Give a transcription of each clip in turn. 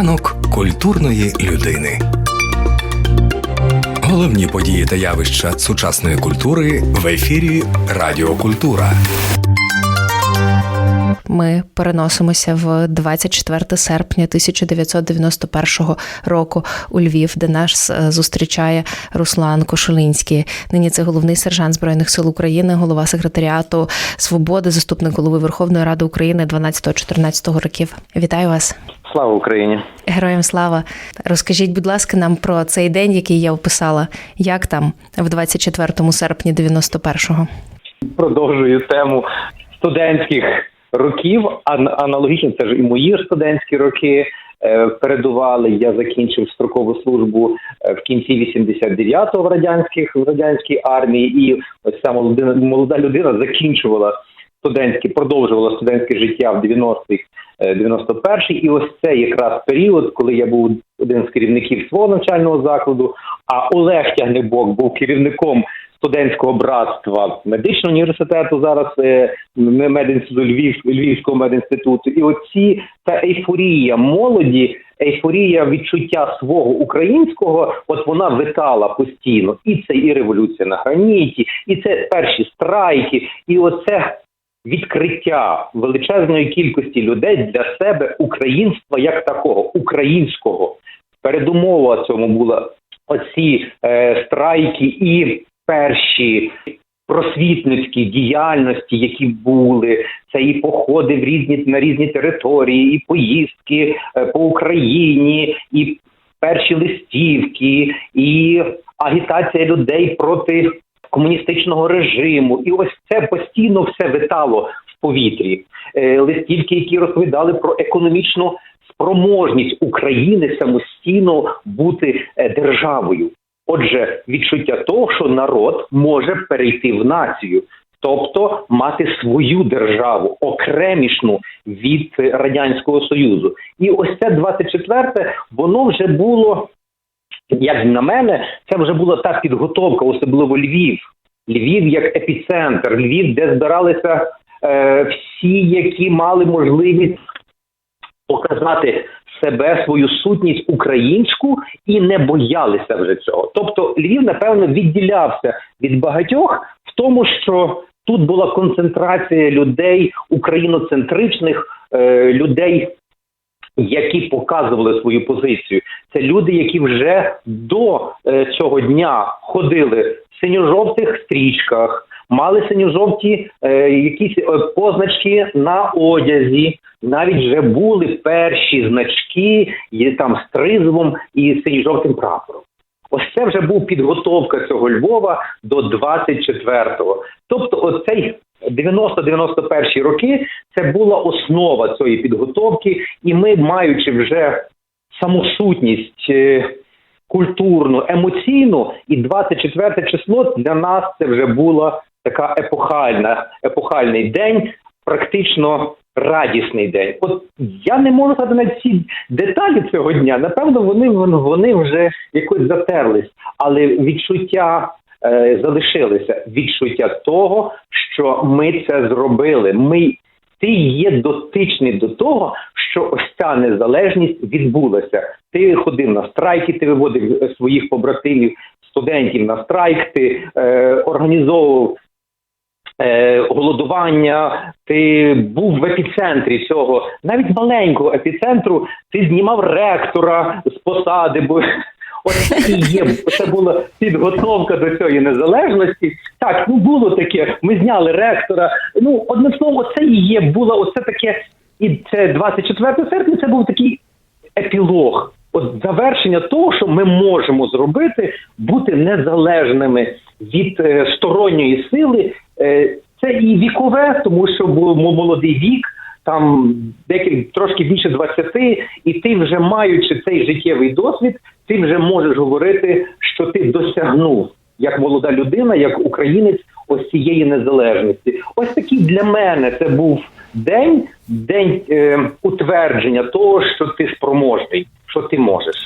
Ранок культурної людини. Головні події та явища сучасної культури в ефірі Радіокультура. Ми переносимося в 24 серпня 1991 року у Львів, де нас е, зустрічає Руслан Кошулинський. Нині це головний сержант збройних сил України, голова секретаріату свободи, заступник голови Верховної Ради України 12-14 років. Вітаю вас, Слава Україні! героям слава. Розкажіть, будь ласка, нам про цей день, який я описала. Як там в 24 серпня 91-го? Продовжую тему студентських років. Аналогічно це ж і мої студентські роки. е, Передували я закінчив строкову службу е, в кінці 89-го в радянських в радянській армії, і ось ця молода, молода людина закінчувала студентське, продовжувала студентське життя в 90-х, е, 91-й. І ось це якраз період, коли я був один з керівників свого навчального закладу. А Олег Тягнебок був керівником студентського братства медичного університету. Зараз е, м- Львів, Львівського медінституту. І оці та ейфорія молоді, ейфорія відчуття свого українського, от вона витала постійно. І це і революція на граніті, і це перші страйки, і оце. Відкриття величезної кількості людей для себе українства як такого, українського передумова цьому була оці е, страйки і перші просвітницькі діяльності, які були, це і походи в різні на різні території, і поїздки е, по Україні, і перші листівки, і агітація людей проти комуністичного режиму. І ось це постійно все витало в повітрі. Е, листівки, які розповідали про економічну спроможність України самостійно бути е, державою. Отже, відчуття того, що народ може перейти в націю, тобто мати свою державу, окремішну від радянського союзу. І ось це 24-те, воно вже було, як на мене, це вже була та підготовка, особливо Львів. Львів як епіцентр, Львів, де збиралися е, всі, які мали можливість показати себе, свою сутність українську і не боялися вже цього. Тобто Львів, напевно, відділявся від багатьох в тому, що тут була концентрація людей україноцентричних е, людей. Які показували свою позицію, це люди, які вже до е, цього дня ходили в синьо-жовтих стрічках, мали синьо-жовті е, якісь е, позначки на одязі. Навіть вже були перші значки є там з тризубом і синьо-жовтим прапором. Ось це вже був підготовка цього Львова до 24-го. Тобто, оцей 90-91 роки це була основа цієї підготовки, і ми, маючи вже саму сутність е, культурну, емоційну, і 24 число для нас це вже була така епохальна, епохальний день, практично радісний день. От я не можу сказати на ці деталі цього дня. Напевно, вони вони вже якось затерлись, але відчуття е, залишилися. Відчуття того, що ми це зробили. Ми ти є дотичний до того, що ось ця незалежність відбулася. Ти ходив на страйки, ти виводив своїх побратимів, студентів на страйк, ти е, організовував голодування, ти був в епіцентрі цього, навіть маленького епіцентру, ти знімав ректора з посади, бо і є це була підготовка до цієї незалежності. Так, ну було таке. Ми зняли ректора. Ну, одне слово, це і є було оце таке. І це 24 серпня. Це був такий епілог. От завершення того, що ми можемо зробити, бути незалежними від е, сторонньої сили. Е, це і вікове, тому що був молодий вік, там декілька трошки більше 20, і ти вже маючи цей життєвий досвід, ти вже можеш говорити, що ти досягнув як молода людина, як українець ось цієї незалежності. Ось такий для мене це був день, день е, утвердження того, що ти спроможний, що ти можеш.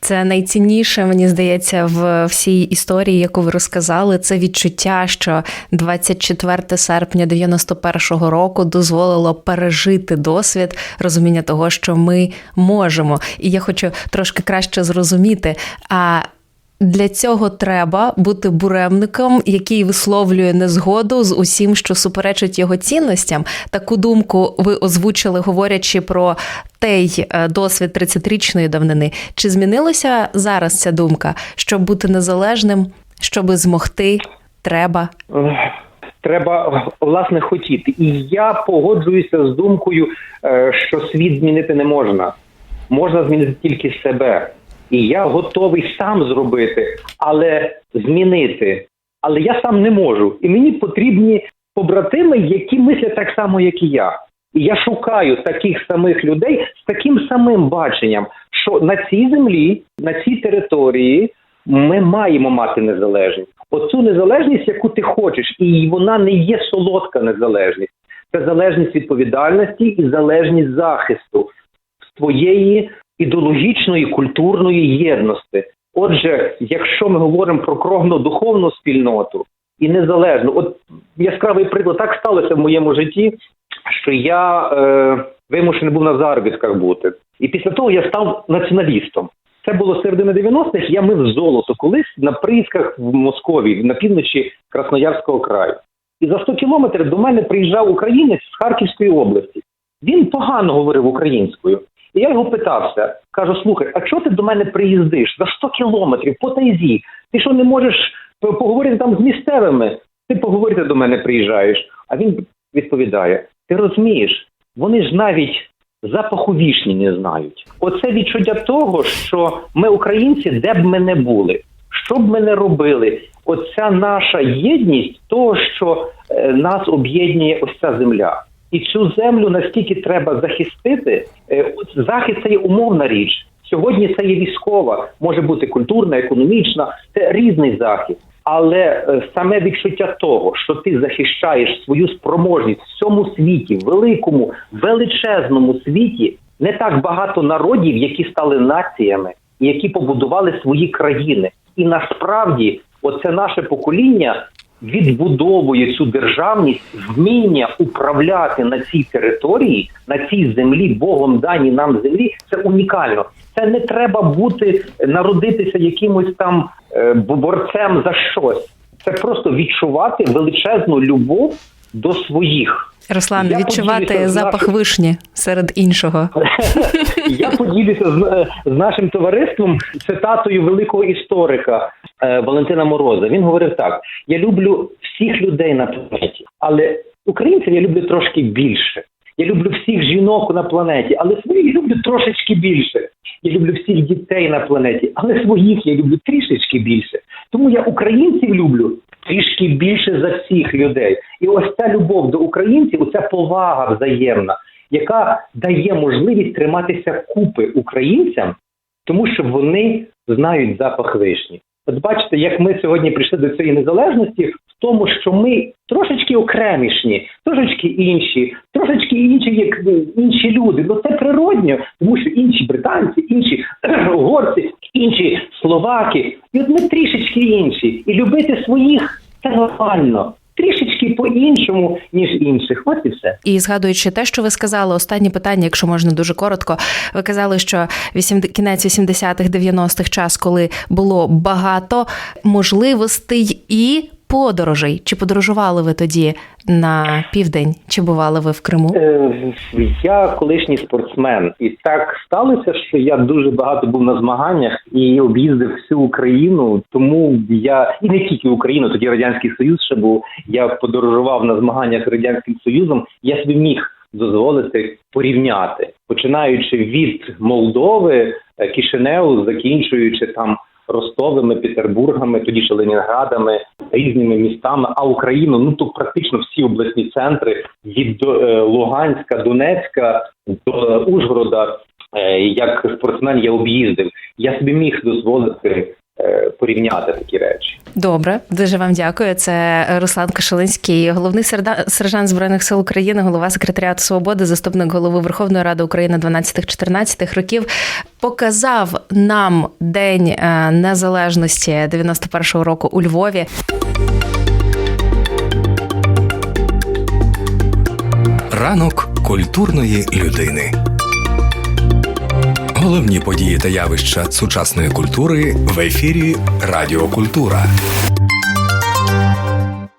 Це найцінніше, мені здається, в всій історії, яку ви розказали. Це відчуття, що 24 серпня 91-го року дозволило пережити досвід розуміння того, що ми можемо. І я хочу трошки краще зрозуміти. А для цього треба бути буремником, який висловлює незгоду з усім, що суперечить його цінностям. Таку думку ви озвучили, говорячи про той е, досвід 30-річної давнини. Чи змінилася зараз ця думка, щоб бути незалежним, щоби змогти, треба? Треба власне хотіти. І я погоджуюся з думкою, е, що світ змінити не можна. Можна змінити тільки себе. І я готовий сам зробити, але змінити. Але я сам не можу. І мені потрібні побратими, які мислять так само, як і я. І я шукаю таких самих людей з таким самим баченням, що на цій землі, на цій території ми маємо мати незалежність. Оцю незалежність, яку ти хочеш, і вона не є солодка незалежність. Це залежність відповідальності і залежність захисту твоєї ідеологічної культурної єдності. Отже, якщо ми говоримо про кровно-духовну спільноту і незалежну, от яскравий приклад так сталося в моєму житті, що я е, вимушений був на заробітках бути. І після того я став націоналістом. Це було середина 90-х, я мив золото колись на приїздках в Московії, на півночі Красноярського краю. І за 100 кілометрів до мене приїжджав українець з Харківської області. Він погано говорив українською. І я його питався, кажу: слухай, а чого ти до мене приїздиш за 100 кілометрів по тайзі? Ти що не можеш поговорити там з місцевими? Ти поговорити до мене приїжджаєш. А він відповідає: Ти розумієш, вони ж навіть запаху вішні не знають. Оце відчуття того, що ми українці, де б ми не були, що б ми не робили, оця наша єдність, того, що е, нас об'єднує ось ця земля. І цю землю настільки треба захистити. Е, захист це є умовна річ. Сьогодні це є військова, може бути культурна, економічна, це різний захист. Але е, саме відчуття того, що ти захищаєш свою спроможність в цьому світі, великому, величезному світі, не так багато народів, які стали націями, які побудували свої країни. І насправді, оце наше покоління відбудовує цю державність, вміння управляти на цій території, на цій землі, Богом дані нам землі. Це унікально. Це не треба бути народитися якимось там е, борцем за щось. Це просто відчувати величезну любов до своїх. Руслан, Я відчувати запах нашим- вишні серед іншого. Я поділюся з, е, з нашим товариством цитатою великого історика Валентина Мороза. Він говорив так: я люблю всіх людей на планеті, але українців я люблю трошки більше. Я люблю всіх жінок на планеті, але своїх люблю трошечки більше. Я люблю всіх дітей на планеті, але своїх я люблю трішечки більше. Тому я українців люблю трішки більше за всіх людей. І ось ця любов до українців, оця повага взаємна, яка дає можливість триматися купи українцям, тому що вони знають запах вишні. От бачите, як ми сьогодні прийшли до цієї незалежності в тому, що ми трошечки окремішні, трошечки інші, трошечки інші, як е, інші люди. Ну це природньо, тому що інші британці, інші угорці, інші словаки, і от ми трішечки інші. І любити своїх це нормально. Трішечки по-іншому, ніж інших. От і все. І згадуючи те, що ви сказали, останнє питання, якщо можна дуже коротко. Ви казали, що 8, кінець 80-х, 90-х час, коли було багато можливостей і подорожей. Чи подорожували ви тоді на південь? Чи бували ви в Криму? Е, Я колишній спортсмен, і так сталося, що я дуже багато був на змаганнях і об'їздив всю Україну. Тому я і не тільки Україну, тоді радянський Союз ще був. Я подорожував на змаганнях з радянським союзом. Я собі міг дозволити порівняти, починаючи від Молдови, е, закінчуючи там. Ростовими, Петербургами, тоді ще Ленінградами, різними містами, а Україну, ну то практично всі обласні центри від е, Луганська, Донецька до Ужгорода, е, як спортсмен я об'їздив. Я собі міг дозволити порівняти такі речі. Добре, дуже вам дякую. Це Руслан Кошелинський, головний серда- сержант збройних сил України, голова секретаріату свободи, заступник голови Верховної Ради України 12-14 років. Показав нам День е, Незалежності 91-го року у Львові. Ранок культурної людини. Головні події та явища сучасної культури в ефірі Радіокультура.